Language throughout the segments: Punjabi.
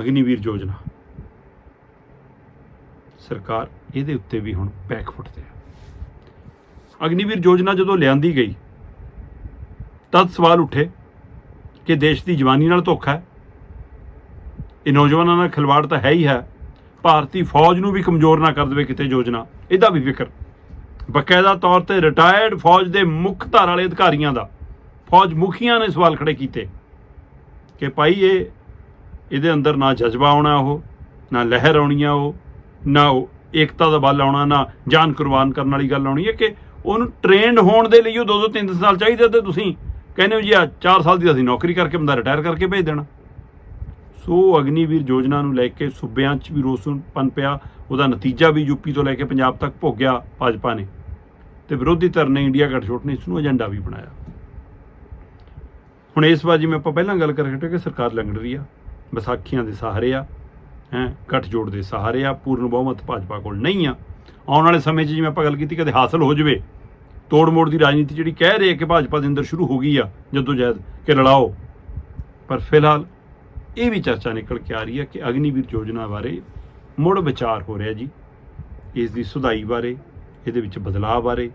ਅਗਨੀਵੀਰ ਯੋਜਨਾ। ਸਰਕਾਰ ਇਹਦੇ ਉੱਤੇ ਵੀ ਹੁਣ ਪੈਕ ਫੁੱਟਦੇ ਆ। ਅਗਨੀਵੀਰ ਯੋਜਨਾ ਜਦੋਂ ਲਿਆਂਦੀ ਗਈ, ਤਦ ਸਵਾਲ ਉੱਠੇ ਕਿ ਦੇਸ਼ ਦੀ ਜਵਾਨੀ ਨਾਲ ਧੋਖਾ ਹੈ। ਇਹ ਨੌਜਵਾਨਾਂ ਨਾਲ ਖਿਲਵਾੜ ਤਾਂ ਹੈ ਹੀ ਹੈ। ਭਾਰਤੀ ਫੌਜ ਨੂੰ ਵੀ ਕਮਜ਼ੋਰ ਨਾ ਕਰ ਦੇਵੇ ਕਿਤੇ ਯੋਜਨਾ। ਇਹਦਾ ਵੀ ਫਿਕਰ ਬਕਾਇਦਾ ਤੌਰ ਤੇ ਰਿਟਾਇਰਡ ਫੌਜ ਦੇ ਮੁੱਖ ਧਾਰ ਵਾਲੇ ਅਧਿਕਾਰੀਆਂ ਦਾ ਫੌਜ ਮੁਖੀਆਂ ਨੇ ਸਵਾਲ ਖੜੇ ਕੀਤੇ ਕਿ ਭਾਈ ਇਹ ਇਹਦੇ ਅੰਦਰ ਨਾ ਜਜ਼ਬਾ ਆਉਣਾ ਉਹ, ਨਾ ਲਹਿਰ ਆਉਣੀ ਆ ਉਹ, ਨਾ ਉਹ ਏਕਤਾ ਦਾ ਬਲ ਆਉਣਾ, ਨਾ ਜਾਨ ਕੁਰਬਾਨ ਕਰਨ ਵਾਲੀ ਗੱਲ ਆਉਣੀ ਹੈ ਕਿ ਉਹਨੂੰ ਟ੍ਰੇਨਡ ਹੋਣ ਦੇ ਲਈ ਉਹ 2-2 3 ਸਾਲ ਚਾਹੀਦੇ ਤੇ ਤੁਸੀਂ ਕਹਿੰਦੇ ਹੋ ਜੀ ਆ 4 ਸਾਲ ਦੀ ਅਸੀਂ ਨੌਕਰੀ ਕਰਕੇ ਬੰਦਾ ਰਿਟਾਇਰ ਕਰਕੇ ਭੇਜ ਦੇਣਾ। ਸੋ ਅਗਨੀਵੀਰ ਯੋਜਨਾ ਨੂੰ ਲੈ ਕੇ ਸੂਬਿਆਂ 'ਚ ਵੀ ਰੋਸ ਪਿਆ, ਉਹਦਾ ਨਤੀਜਾ ਵੀ ਯੂਪੀ ਤੋਂ ਲੈ ਕੇ ਪੰਜਾਬ ਤੱਕ ਭੋਗਿਆ ਭਾਜਪਾ ਨੇ। ਤੇ ਵਿਰੋਧੀ ਧਿਰ ਨੇ ਇੰਡੀਆ ਗੱਠਜੋੜ ਨੇ ਇਸ ਨੂੰ ਏਜੰਡਾ ਵੀ ਬਣਾਇਆ। ਹੁਣ ਇਸ ਵਾਰ ਜਿਵੇਂ ਆਪਾਂ ਪਹਿਲਾਂ ਗੱਲ ਕਰ ਰਹੇ ਕਿ ਸਰਕਾਰ ਲੰਗੜ ਰਹੀ ਆ। ਵਿਸਾਖੀਆਂ ਦੇ ਸਹਾਰੇ ਆ, ਹੈ, ਗੱਠਜੋੜ ਦੇ ਸਹਾਰੇ ਆ, ਪੂਰਨ ਬਹੁਮਤ ਭਾਜਪਾ ਕੋਲ ਨਹੀਂ ਆ। ਆਉਣ ਵਾਲੇ ਸਮੇਂ 'ਚ ਜਿਵੇਂ ਆਪਾਂ ਗੱਲ ਕੀਤੀ, ਕਦੇ ਹਾਸਲ ਹੋ ਜਵੇ। ਤੋੜ ਮੋੜ ਦੀ ਰਾਜਨੀਤੀ ਜਿਹੜੀ ਕਹਿ ਰਹੇ ਹੈ ਕਿ ਭਾਜਪਾ ਦੇ ਅੰਦਰ ਸ਼ੁਰੂ ਹੋ ਗਈ ਆ, ਜਦੋਂ ਜਹਿਦ ਕਿ ਲੜਾਓ। ਪਰ ਫਿਲਹਾਲ ਇਹ ਵੀ ਚਰਚਾ ਨਿਕਲ ਕੇ ਆ ਰਹੀ ਹੈ ਕਿ ਅਗਨੀਵੀਰ ਯੋਜਨਾ ਬਾਰੇ ਮੁੜ ਵਿਚਾਰ ਹੋ ਰਿਹਾ ਜੀ। ਇਸ ਦੀ ਸੁਧਾਈ ਬਾਰੇ, ਇਹਦੇ ਵਿੱਚ ਬਦਲਾਅ ਬਾਰੇ।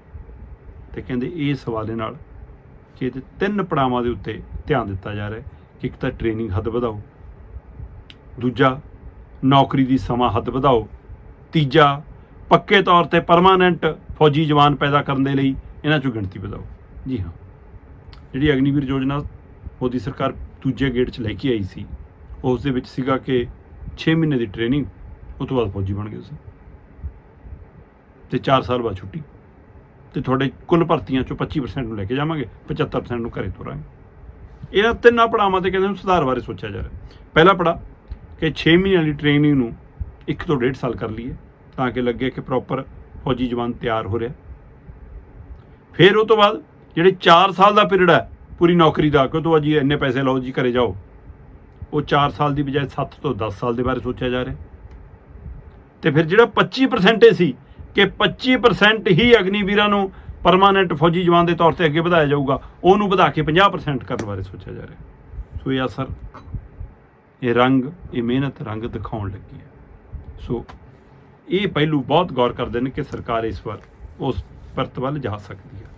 ਤੇ ਕਹਿੰਦੇ ਇਸ ਹਵਾਲੇ ਨਾਲ ਕਿ ਇਹਦੇ ਤਿੰਨ ਪੜਾਵਾਂ ਦੇ ਉੱਤੇ ਧਿਆਨ ਦਿੱਤਾ ਜਾ ਰਿਹਾ ਕਿ ਇੱਕ ਤਾਂ ਟ੍ਰੇਨਿੰਗ ਹੱਦ ਵਧਾਓ ਦੂਜਾ ਨੌਕਰੀ ਦੀ ਸਮਾਂ ਹੱਦ ਵਧਾਓ। ਤੀਜਾ ਪੱਕੇ ਤੌਰ ਤੇ ਪਰਮਾਨੈਂਟ ਫੌਜੀ ਜਵਾਨ ਪੈਦਾ ਕਰਨ ਦੇ ਲਈ ਇਹਨਾਂ ਚੋਂ ਗਿਣਤੀ ਵਧਾਓ। ਜੀ ਹਾਂ। ਜਿਹੜੀ ਅਗਨੀਵੀਰ ਯੋਜਨਾ ਮੋਦੀ ਸਰਕਾਰ ਦੂਜੇ ਗੇੜ 'ਚ ਲੈ ਕੇ ਆਈ ਸੀ ਉਸ ਦੇ ਵਿੱਚ ਸੀਗਾ ਕਿ 6 ਮਹੀਨੇ ਦੀ ਟ੍ਰੇਨਿੰਗ ਉਸ ਤੋਂ ਬਾਅਦ ਫੌਜੀ ਬਣ ਗਏ ਸੀ ਤੇ 4 ਸਾਲ ਬਾਅਦ ਛੁੱਟੀ। ਤੇ ਤੁਹਾਡੇ ਕੁੱਲ ਭਰਤੀਆਂ ਚੋਂ 25% ਨੂੰ ਲੈ ਕੇ ਜਾਵਾਂਗੇ 75% ਨੂੰ ਘਰੇ ਤੋਰਾਂਗੇ। ਇਹਨਾਂ ਤਿੰਨਾਂ ਪੜਾਵਾਂ ਤੇ ਕਹਿੰਦੇ ਨੂੰ ਸੁਧਾਰ ਬਾਰੇ ਸੋਚਿਆ ਜਾ ਰਿਹਾ। ਪਹਿਲਾ ਪੜਾ ਕਿ 6 ਮਹੀਨਿਆਂ ਵਾਲੀ ਟ੍ਰੇਨਿੰਗ ਨੂੰ 1 ਤੋਂ 1.5 ਸਾਲ ਕਰ ਲਈਏ ਤਾਂ ਕਿ ਲੱਗੇ ਕਿ ਪ੍ਰੋਪਰ ਫੌਜੀ ਜਵਾਨ ਤਿਆਰ ਹੋ ਰਿਹਾ। ਫਿਰ ਉਹ ਤੋਂ ਬਾਅਦ ਜਿਹੜੇ 4 ਸਾਲ ਦਾ ਪੀਰੀਅਡ ਹੈ ਪੂਰੀ ਨੌਕਰੀ ਦਾ ਕਿ ਉਹ ਤੋਂ ਜੀ ਇੰਨੇ ਪੈਸੇ ਲਓ ਜੀ ਘਰੇ ਜਾਓ, ਉਹ 4 ਸਾਲ ਦੀ ਬਜਾਏ 7 ਤੋਂ 10 ਸਾਲ ਦੇ ਬਾਰੇ ਸੋਚਿਆ ਜਾ ਰਿਹਾ। ਤੇ ਫਿਰ ਜਿਹੜਾ 25% ਸੀ ਕਿ 25% ਹੀ ਅਗਨੀਵੀਰਾਂ ਨੂੰ ਪਰਮਾਨੈਂਟ ਫੌਜੀ ਜਵਾਨ ਦੇ ਤੌਰ ਤੇ ਅੱਗੇ ਵਧਾਇਆ ਜਾਊਗਾ, ਉਹਨੂੰ ਵਧਾ ਕੇ 50% ਕਰਨ ਬਾਰੇ ਸੋਚਿਆ ਜਾ ਰਿਹਾ। ਸੋ ਇਹ ਅਸਰ ਇਹ ਰੰਗ, ਇਹ ਮਿਹਨਤ ਰੰਗ ਦਿਖਾਉਣ ਲੱਗੀ ਹੈ। ਸੋ ਇਹ ਪਹਿਲੂ ਬਹੁਤ ਗੌਰ ਕਰਦੇ ਨੇ ਕਿ ਸਰਕਾਰ ਇਸ ਵਾਰ ਉਸ ਪਰਤ ਵੱਲ ਜਾ ਸਕਦੀ ਹੈ।